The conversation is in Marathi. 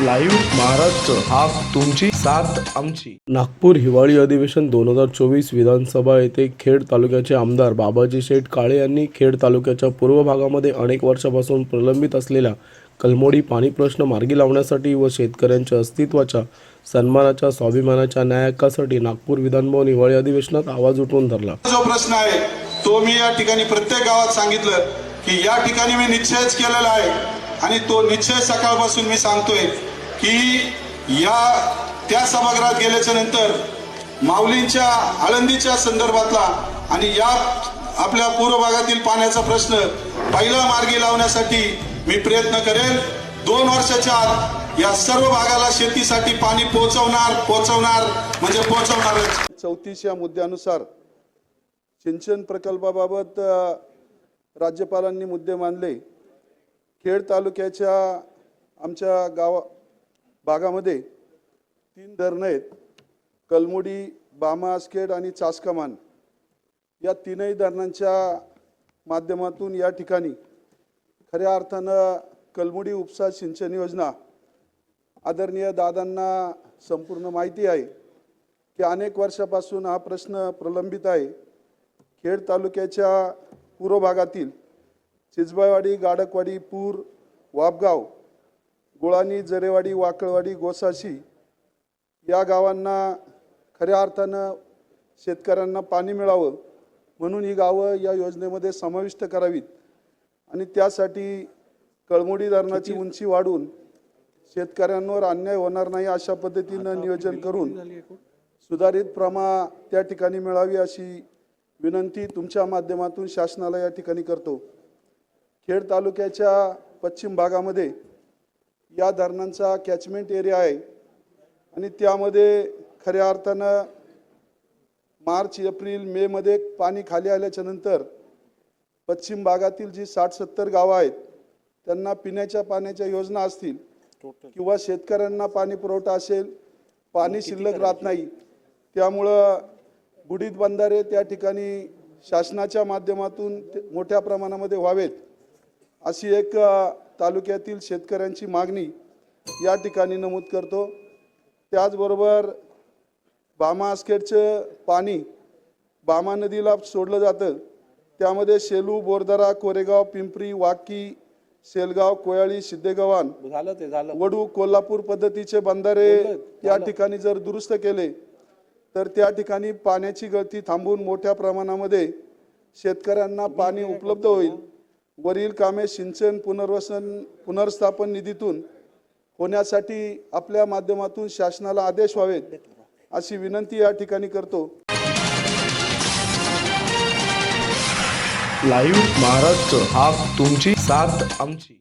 लाईव्ह महाराष्ट्र हा तुमची साथ आमची. नागपूर हिवाळी अधिवेशन दोन हजार चोवीस विधानसभा येथे खेड तालुक्याचे आमदार बाबाजी शेठ काळे यांनी खेड तालुक्याच्या पूर्व भागामध्ये अनेक वर्षापासून प्रलंबित असलेला कलमोडी पाणी प्रश्न मार्गी लावण्यासाठी व शेतकऱ्यांच्या अस्तित्वाच्या सन्मानाच्या स्वाभिमानाच्या न्यायकासाठी नागपूर विधानभवन हिवाळी अधिवेशनात आवाज उठवून धरला. जो प्रश्न आहे तो मी या ठिकाणी प्रत्येक गावात सांगितलं की या ठिकाणी मी निश्चयच केलेला आहे आणि तो निश्चय सकाळपासून मी सांगतोय. की या त्या सभागृहात गेल्याच्यानंतर माऊलींच्या आळंदीच्या संदर्भातला आणि या आपल्या पूर्व भागातील पाण्याचा प्रश्न पहिला मार्गी लावण्यासाठी मी प्रयत्न करेल. दोन वर्षाच्या आत या सर्व भागाला शेतीसाठी पाणी पोहोचवणार पोहोचवणार म्हणजे पोहोचवणारच. चौतीस या मुद्द्यानुसार सिंचन प्रकल्पाबाबत राज्यपालांनी मुद्दे मांडले. खेड तालुक्याच्या आमच्या गावा भागामध्ये तीन धरणं आहेत. कलमुडी बामा आसखेड आणि चासकमान. या तीनही धरणांच्या माध्यमातून या ठिकाणी खऱ्या अर्थानं कलमुडी उपसा सिंचन योजना आदरणीय दादांना संपूर्ण माहिती आहे की अनेक वर्षापासून हा प्रश्न प्रलंबित आहे. खेड तालुक्याच्या पूर्व भागातील चिजबावाडी गाडकवाडी पूर वापगाव गुळाणी जरेवाडी वाकळवाडी गोसाशी या गावांना खऱ्या अर्थानं शेतकऱ्यांना पाणी मिळावं म्हणून ही गावं या योजनेमध्ये समाविष्ट करावीत. आणि त्यासाठी कळमोडी धरणाची उंची वाढवून शेतकऱ्यांवर अन्याय होणार नाही अशा पद्धतीनं नियोजन करून सुधारित प्रमा त्या ठिकाणी मिळावी अशी विनंती तुमच्या माध्यमातून शासनाला या ठिकाणी करतो. खेड तालुक्याच्या पश्चिम भागामध्ये या धरणांचा कॅचमेंट एरिया आहे. आणि त्यामध्ये खऱ्या अर्थानं मार्च एप्रिल मेमध्ये पाणी खाली आल्याच्यानंतर पश्चिम भागातील जी साठ सत्तर गावं आहेत त्यांना पिण्याच्या पाण्याच्या योजना असतील किंवा शेतकऱ्यांना पाणी पुरवठा असेल पाणी शिल्लक राहत नाही त्यामुळं बुडीत बंधारे त्या ठिकाणी शासनाच्या माध्यमातून मोठ्या प्रमाणामध्ये व्हावेत. अशी एक तालुक्यातील शेतकऱ्यांची मागणी या ठिकाणी नमूद करतो. त्याचबरोबर बामा आसखेडचं पाणी बामा नदीला सोडलं जातं. त्यामध्ये शेलू बोरदरा कोरेगाव पिंपरी वाकी सेलगाव कोयाळी सिद्धेगव्हाण झालं ते झालं. वडू कोल्हापूर पद्धतीचे बंधारे या ठिकाणी जर दुरुस्त केले तर त्या ठिकाणी पाण्याची गळती थांबून मोठ्या प्रमाणामध्ये शेतकऱ्यांना पाणी उपलब्ध होईल. वरील कामे सिंचन पुनर्वसन पुनर्स्थापन निधीतून होण्यासाठी आपल्या माध्यमातून शासनाला आदेश व्हावेत अशी विनंती या ठिकाणी करतो. लाईव्ह महाराष्ट्र हा तुमची साथ आमची.